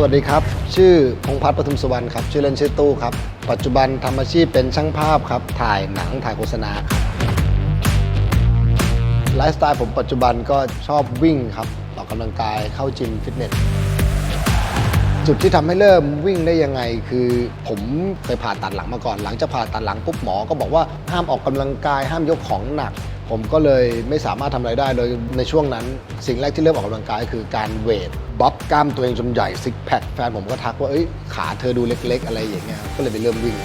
สวัสดีครับ ชื่อพงพัฒน์ปทุมสุวรรณครับ ชื่อเล่นชื่อตู้ครับ ปัจจุบันทำอาชีพเป็นช่างภาพครับ ถ่ายหนังถ่ายโฆษณาครับไลฟ์สไตล์ผมปัจจุบันก็ชอบวิ่งครับออกกำลังกายเข้าจิมฟิตเนส จุดที่ทำให้เริ่มวิ่งได้ยังไง คือผมเคยผ่าตัดหลังมาก่อน หลังจากผ่าตัดหลังปุ๊บหมอก็บอกว่าห้ามออกกำลังกายห้ามยกของหนักผมก็เลยไม่สามารถทำอะไรได้เลยในช่วงนั้น สิ่งแรกที่เริ่มออกกำลังกายคือการเวท บ๊อบกล้ามตัวเองจนใหญ่ซิกแพคแฟนผมก็ทักว่าเอ้ยขาเธอดูเล็ก ๆ อะไรอย่างเงี้ยก็เลยไปเริ่มวิ่ง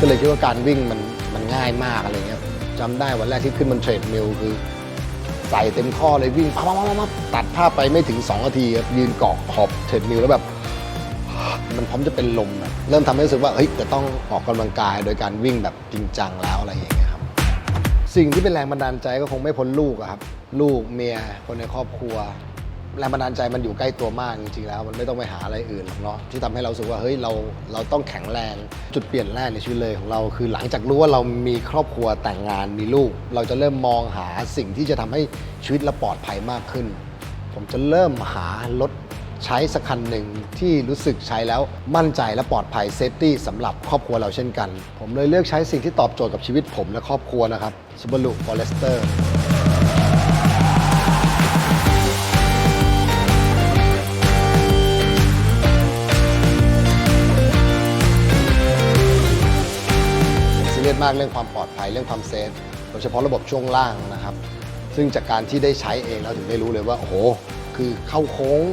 ก็เลยคิดว่าการวิ่งมันมันง่ายมากอะไรเงี้ยจำได้วันแรกที่ขึ้นบนเทรดมิลคือใส่เต็มข้อเลยวิ่งปั๊บปั๊บปั๊บตัดภาพไปไม่ถึง2นาทีครับยืนเกาะขอบเทรดมิลแล้วแบบ มันพร้อมจะเป็นลมอะเริ่มทำให้รู้สึกว่าเฮ้ยจะต้องออกกำลังกายโดยการวิ่งแบบจริงจังแล้วอะไรอย่างเงี้ยครับสิ่งที่เป็นแรงบันดาลใจก็คงไม่พ้นลูกอะครับ ลูกเมียคนในครอบครัว แรงบันดาลใจมันอยู่ใกล้ตัวมากจริงๆแล้ว มันไม่ต้องไปหาอะไรอื่นหรอกเนาะที่ทำให้เรารู้สึกว่าเฮ้ยเราเราต้องแข็งแรงจุดเปลี่ยนแรกในชีวิตเลยของเรา คือหลังจากรู้ว่าเรามีครอบครัวแต่งงานมีลูก เราจะเริ่มมองหาสิ่งที่จะทำให้ชีวิตเราปลอดภัยมากขึ้น ผมจะเริ่มหารถ ใช้สักคันหนึ่งที่รู้สึกใช้แล้วมั่นใจและปลอดภัยเซฟตี้สำหรับครอบครัวเราเช่นกัน ผมเลยเลือกใช้สิ่งที่ตอบโจทย์กับชีวิตผมและครอบครัวนะครับ Subaru Forester ซีเรียสมากเรื่องความปลอดภัยเรื่องความเซฟโดยเฉพาะระบบช่วงล่างนะครับ ซึ่งจากการที่ได้ใช้เองเราถึงได้รู้เลยว่า โอ้โห คือเข้าโค้ง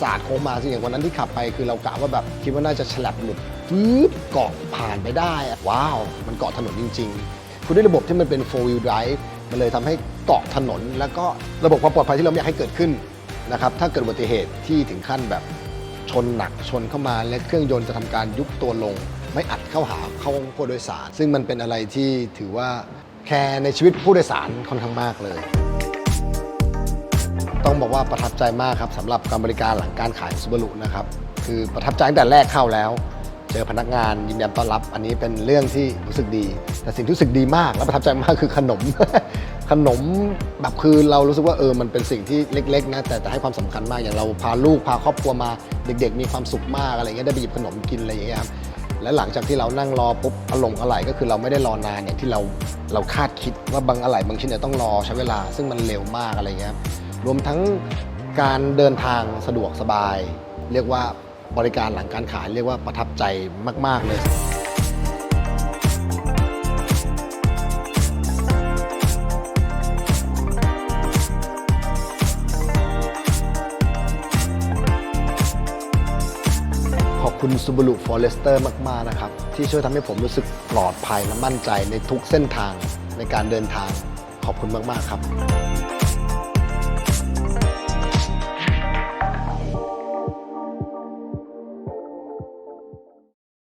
สาดโค้งมาซึ่งอย่างวันนั้นที่ขับไปคือเรากะว่าแบบคิดว่าน่าจะฉลับหลุดฟืบเกาะผ่านไปได้อะว้าว มันเกาะถนนจริงๆ คุณด้วยระบบที่มันเป็น4 wheel drive มันเลยทำให้เกาะถนน แล้วก็ระบบความปลอดภัยที่เราไม่อยากให้เกิดขึ้นนะครับถ้าเกิดอุบัติเหตุที่ถึงขั้นแบบชนหนักชนเข้ามาและเครื่องยนต์จะทำการยุบตัวลง ไม่อัดเข้าหาเข้าผู้โดยสาร ซึ่งมันเป็นอะไรที่ถือว่าแคร์ในชีวิตผู้โดยสารค่อนข้างมากเลย ต้องบอกว่าประทับใจมากครับสำหรับการบริการหลังการขายซูบารุนะครับคือประทับใจตั้งแต่แรกเข้าแล้ว เจอพนักงานยินดีต้อนรับ อันนี้เป็นเรื่องที่รู้สึกดี แต่สิ่งที่รู้สึกดีมากและประทับใจมากคือขนม ขนมแบบคือเรารู้สึกว่าเออมันเป็นสิ่งที่เล็กๆนะแต่แต่ให้ความสำคัญมากอย่างเราพาลูกพาครอบครัวมาเด็ก ๆ มีความสุขมากอะไรเงี้ยได้ไปหยิบขนมกินอะไรอย่างเงี้ยครับและหลังจากที่เรานั่งรอปุ๊บอารมณ์อะไรก็คือเราไม่ได้รอนานอย่างที่เราเราคาดคิดว่าบางอะไรบางชิ้นเนี่ยต้องรอใช้เวลา ซึ่งมันเร็วมากอะไรเงี้ยค รวมทั้งการเดินทางสะดวกสบาย เรียกว่าบริการหลังการขายเรียกว่าประทับใจมาก ๆ เลยขอบคุณ Subaru Forester มาก ๆ นะครับ ที่ช่วยทำให้ผมรู้สึกปลอดภัยและมั่นใจในทุกเส้นทางในการเดินทางขอบคุณมาก ๆ ครับ